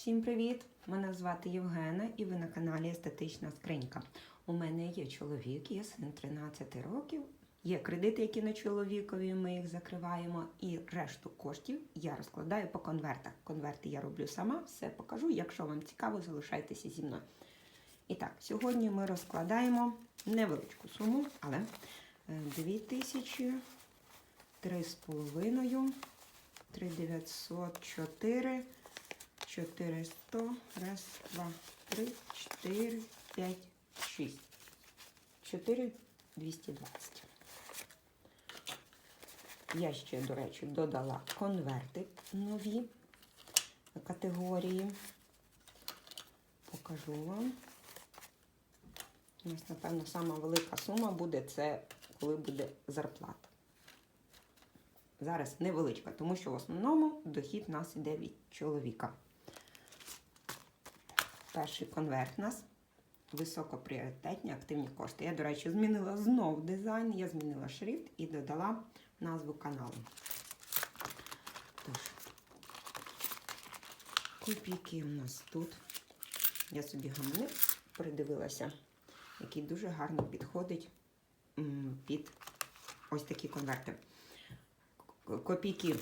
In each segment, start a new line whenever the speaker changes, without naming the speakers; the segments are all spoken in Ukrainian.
Всім привіт! Мене звати Євгена і ви на каналі Естетична Скринька. У мене є чоловік, є син 13 років. Є кредити, які на чоловікові, ми їх закриваємо, і решту коштів я розкладаю по конвертах. Конверти я роблю сама, все покажу. Якщо вам цікаво, залишайтеся зі мною. І так, сьогодні ми розкладаємо невеличку суму, але е, 2000, 3,5, 3904, 400, раз, два, три, чотири, п'ять, шість. 4220. Я ще, до речі, додала конверти нові категорії. Покажу вам. У нас, напевно, сама велика сума буде це, коли буде зарплата. Зараз невеличка, тому що в основному дохід у нас іде від чоловіка. Перший конверт у нас високопріоритетні активні кошти. Я, до речі, змінила знов дизайн, я змінила шрифт і додала назву каналу. Тож, копійки у нас тут. Я собі гаманець придивилася, який дуже гарно підходить під ось такі конверти. Копійки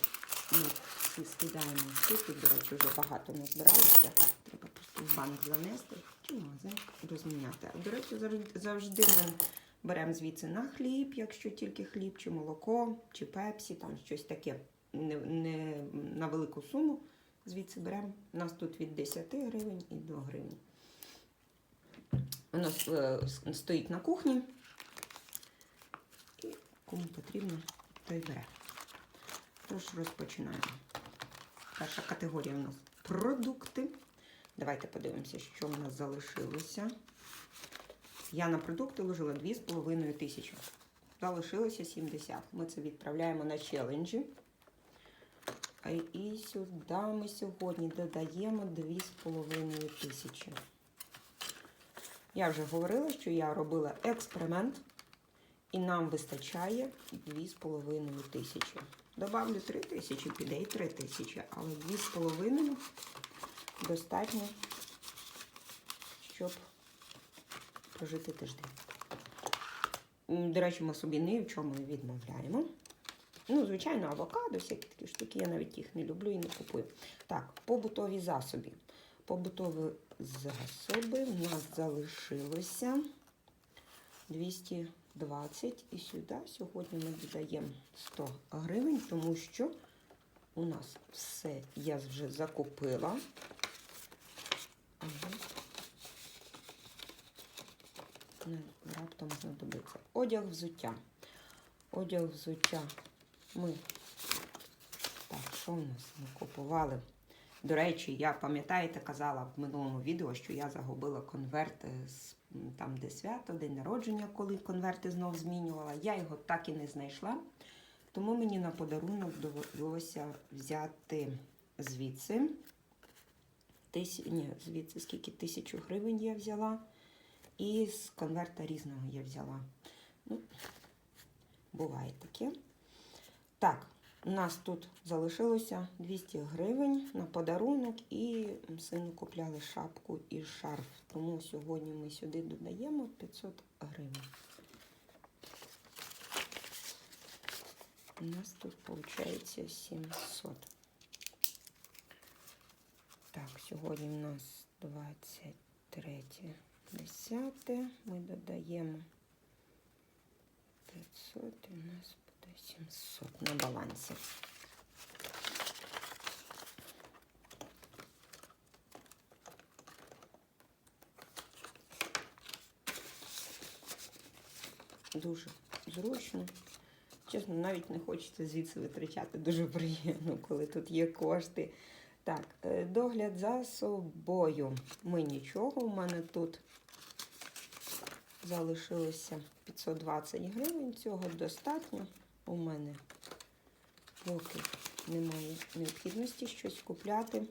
ми скидаємо тут, до речі, вже багато не збиралося. Треба в банк занести чи в розміняти. До речі, завжди, ми беремо звідси на хліб, якщо тільки хліб, чи молоко, чи пепсі, там щось таке не, не на велику суму. Звідси беремо. У нас тут від 10 гривень і до гривень. Воно е, стоїть на кухні. І кому потрібно, той бере. Тож розпочинаємо. Перша категорія у нас продукти. Давайте подивимося, що в нас залишилося. Я на продукти вложила 2,5 тисячі. Залишилося 70. Ми це відправляємо на челенджі. І сюди ми сьогодні додаємо 2,5 тисячі. Я вже говорила, що я робила експеримент, і нам вистачає 2,5 тисячі. Добавлю 3 тисячі, піде і 3 тисячі, але 2,5 достатньо, щоб прожити тиждень. До речі, ми собі ні в чому не відмовляємо. Ну, звичайно, авокадо, всякі такі штуки, я навіть їх не люблю і не купую. Так, побутові засоби. Побутові засоби в нас залишилося 220. І сюди сьогодні ми додаємо 100 гривень, тому що у нас все я вже закупила. Ага. Не, раптом знадобиться. Одяг взуття. Одяг взуття ми. Так, що у нас ми купували? До речі, я пам'ятаєте, казала в минулому відео, що я загубила конверти з там, де свято, день народження, коли конверти знов змінювала. Я його так і не знайшла. Тому мені на подарунок довелося взяти звідси. Тисяч, ні, звідси скільки тисячу гривень я взяла. І з конверта різного я взяла. Ну, буває таке. Так, у нас тут залишилося 200 гривень на подарунок і сину купляли шапку і шарф. Тому сьогодні ми сюди додаємо 500 гривень. У нас тут виходить 700. Так, сьогодні у нас 23 10. Ми додаємо 500 і у нас буде 700 на балансі. Дуже зручно. Чесно, навіть не хочеться звідси витрачати. Дуже приємно, коли тут є кошти. Так, е, догляд за собою. Ми нічого. У мене тут залишилося 520 гривень. Цього достатньо. У мене поки немає необхідності щось купляти.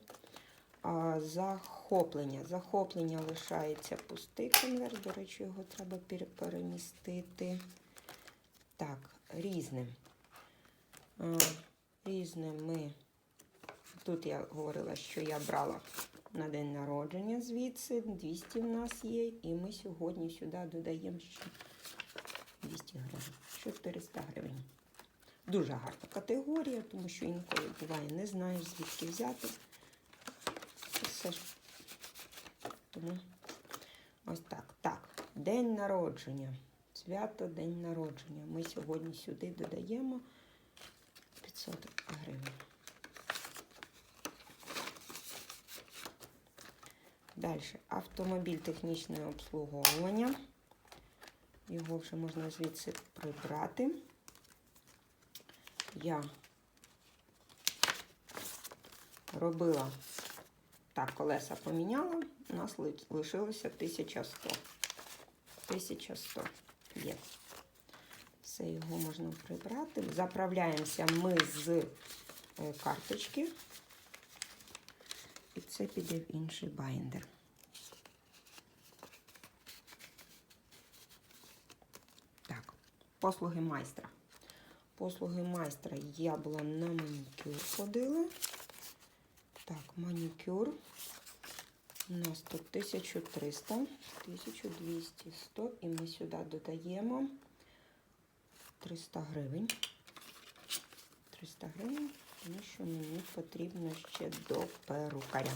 А, захоплення. Захоплення лишається пустий конверт. До речі, його треба пере- перемістити. Так, різне. Різне ми. Тут я говорила, що я брала на день народження звідси. 200 в нас є. І ми сьогодні сюди додаємо ще 200 гривень. 400 гривень. Дуже гарна категорія, тому що інколи буває, не знаєш, звідки взяти. Все ж. Тому ось так. Так, день народження. Свято день народження. Ми сьогодні сюди додаємо 500 гривень. Далі автомобіль технічне обслуговування. Його вже можна звідси прибрати. Я робила так, колеса поміняла, у нас лишилося 1100. 1100 є. Все його можна прибрати. Заправляємося ми з е, карточки. І це піде в інший байндер. Так, послуги майстра. Послуги майстра я була на манікюр ходила. Так, манікюр. У нас тут 1300, 1200, 100. І ми сюди додаємо 300 гривень. 300 гривень, тому що мені потрібно ще до перукаря.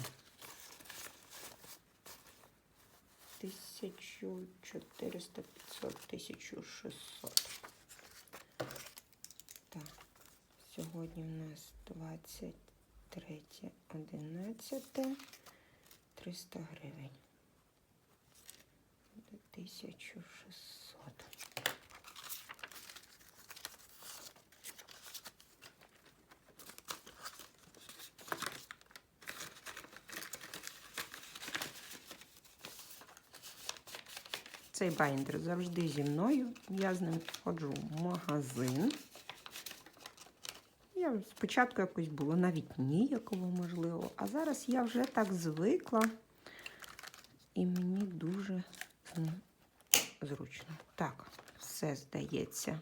1400, 500, 1600. Так, сьогодні у нас 23, 11, 300 гривень. 1600. Цей байндер завжди зі мною. Я з ним ходжу в магазин. Я спочатку якось було навіть ніяково, можливо, а зараз я вже так звикла, і мені дуже зручно. Так, все здається.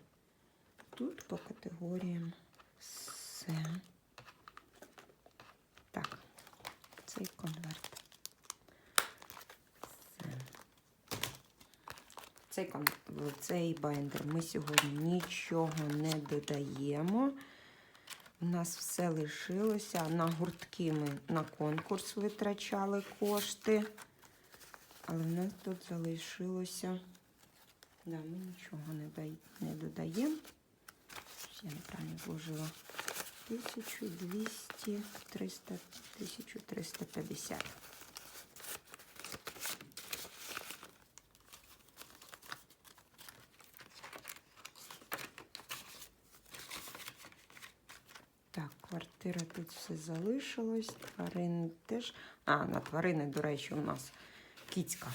Тут по категоріям все. Так, цей конверт. Цей, в цей байндер ми сьогодні нічого не додаємо. У нас все лишилося. На гуртки ми на конкурс витрачали кошти. Але в нас тут залишилося. Да, ми нічого не, дай... не додаємо. Я неправильно зложила. 1200, 300, 1350. Так, квартира тут все залишилось. Тварини теж. А, на тварини, до речі, у нас кіцька.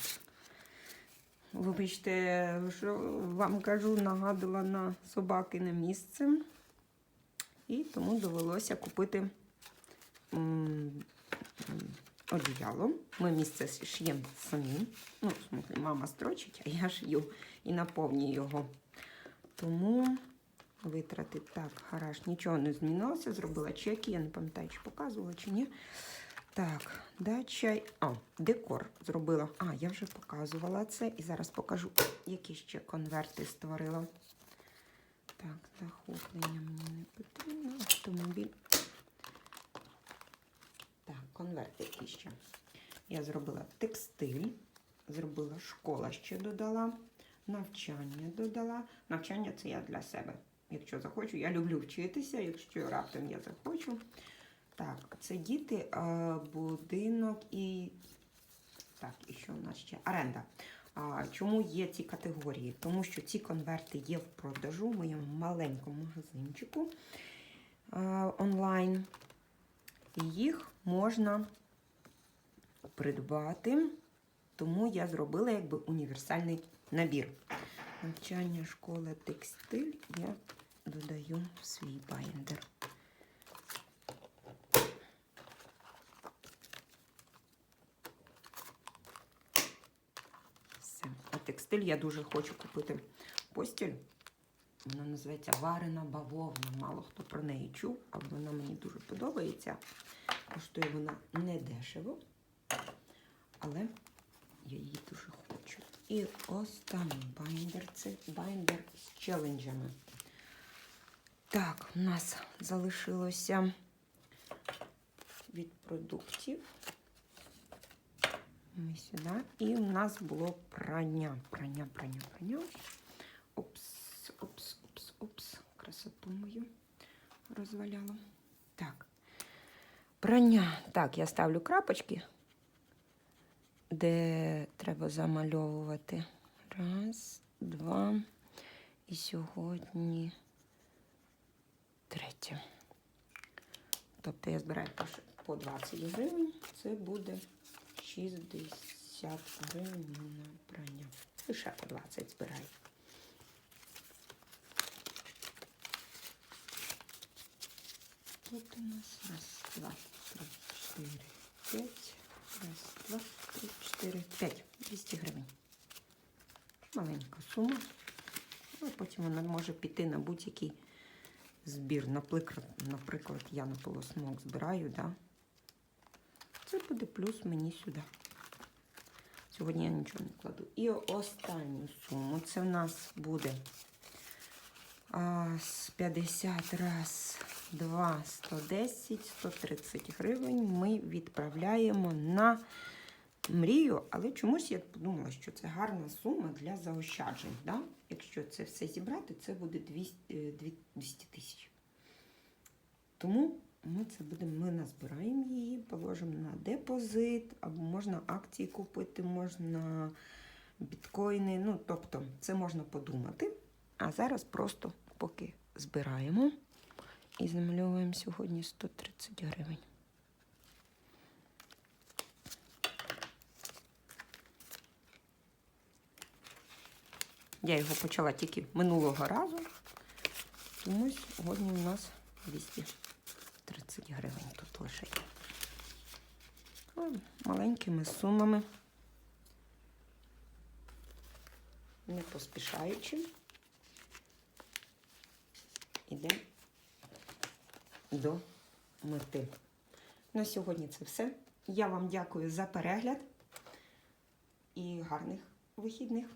Вибачте, що вам кажу, нагадала на собакине місце. І тому довелося купити одіяло. Ми місце шиємо самі. Ну, мама строчить, а я шию і наповнюю його. Тому витрати так, гараж, нічого не змінилося. Зробила чеки, я не пам'ятаю, чи показувала, чи ні. Так, дача. А, декор зробила. А, я вже показувала це. І зараз покажу, які ще конверти створила. Так, захоплення мені не потрібно. Автомобіль. Так, конверти які ще. Я зробила текстиль, зробила школа ще додала, навчання додала. Навчання це я для себе. Якщо захочу, я люблю вчитися, якщо раптом я захочу. Так, це діти, е, будинок і. Так, і що у нас ще? Оренда. Чому є ці категорії? Тому що ці конверти є в продажу в моєму маленькому магазинчику е, онлайн. І їх можна придбати, тому я зробила якби універсальний набір. Навчання, школа, текстиль я додаю в свій байндер. Все. А текстиль я дуже хочу купити постіль. Вона називається Варена бавовна. Мало хто про неї чув, але вона мені дуже подобається. Коштує вона не дешево. але я її дуже хочу. І останній байндер це байндер з челенджами. Так, у нас залишилося від продуктів. Ми сюди. І у нас було прання. Прання, прання, прання. Опс, опс, опс, опс. Красоту мою розваляла. Так. Прання. Так, я ставлю крапочки, де треба замальовувати. Раз, два. І сьогодні третє. Тобто я збираю по 20 гривень. Це буде 60 гривень на прання. Лише по 20 збираю. Тут у нас раз, два, три, чотири, п'ять. Раз, два, три, чотири, п'ять. 200 гривень. Маленька сума. Ну, потім вона може піти на будь-який збір. Наприклад, я на полосмок збираю, да? Це буде плюс мені сюди. Сьогодні я нічого не кладу. І останню суму. Це в нас буде а, з 50 раз 2, 110, 130 гривень. Ми відправляємо на мрію, але чомусь я подумала, що це гарна сума для заощаджень. Да? Якщо це все зібрати, це буде 200 е, 200 тисяч. Тому ми це будемо, ми назбираємо її, положимо на депозит, або можна акції купити, можна біткоїни. Ну, тобто, це можна подумати. А зараз просто поки збираємо і замальовуємо сьогодні 130 гривень. Я його почала тільки минулого разу, тому сьогодні у нас 230 гривень тут. Ну, Маленькими сумами, не поспішаючи, йдемо до мети. На сьогодні це все. Я вам дякую за перегляд і гарних вихідних.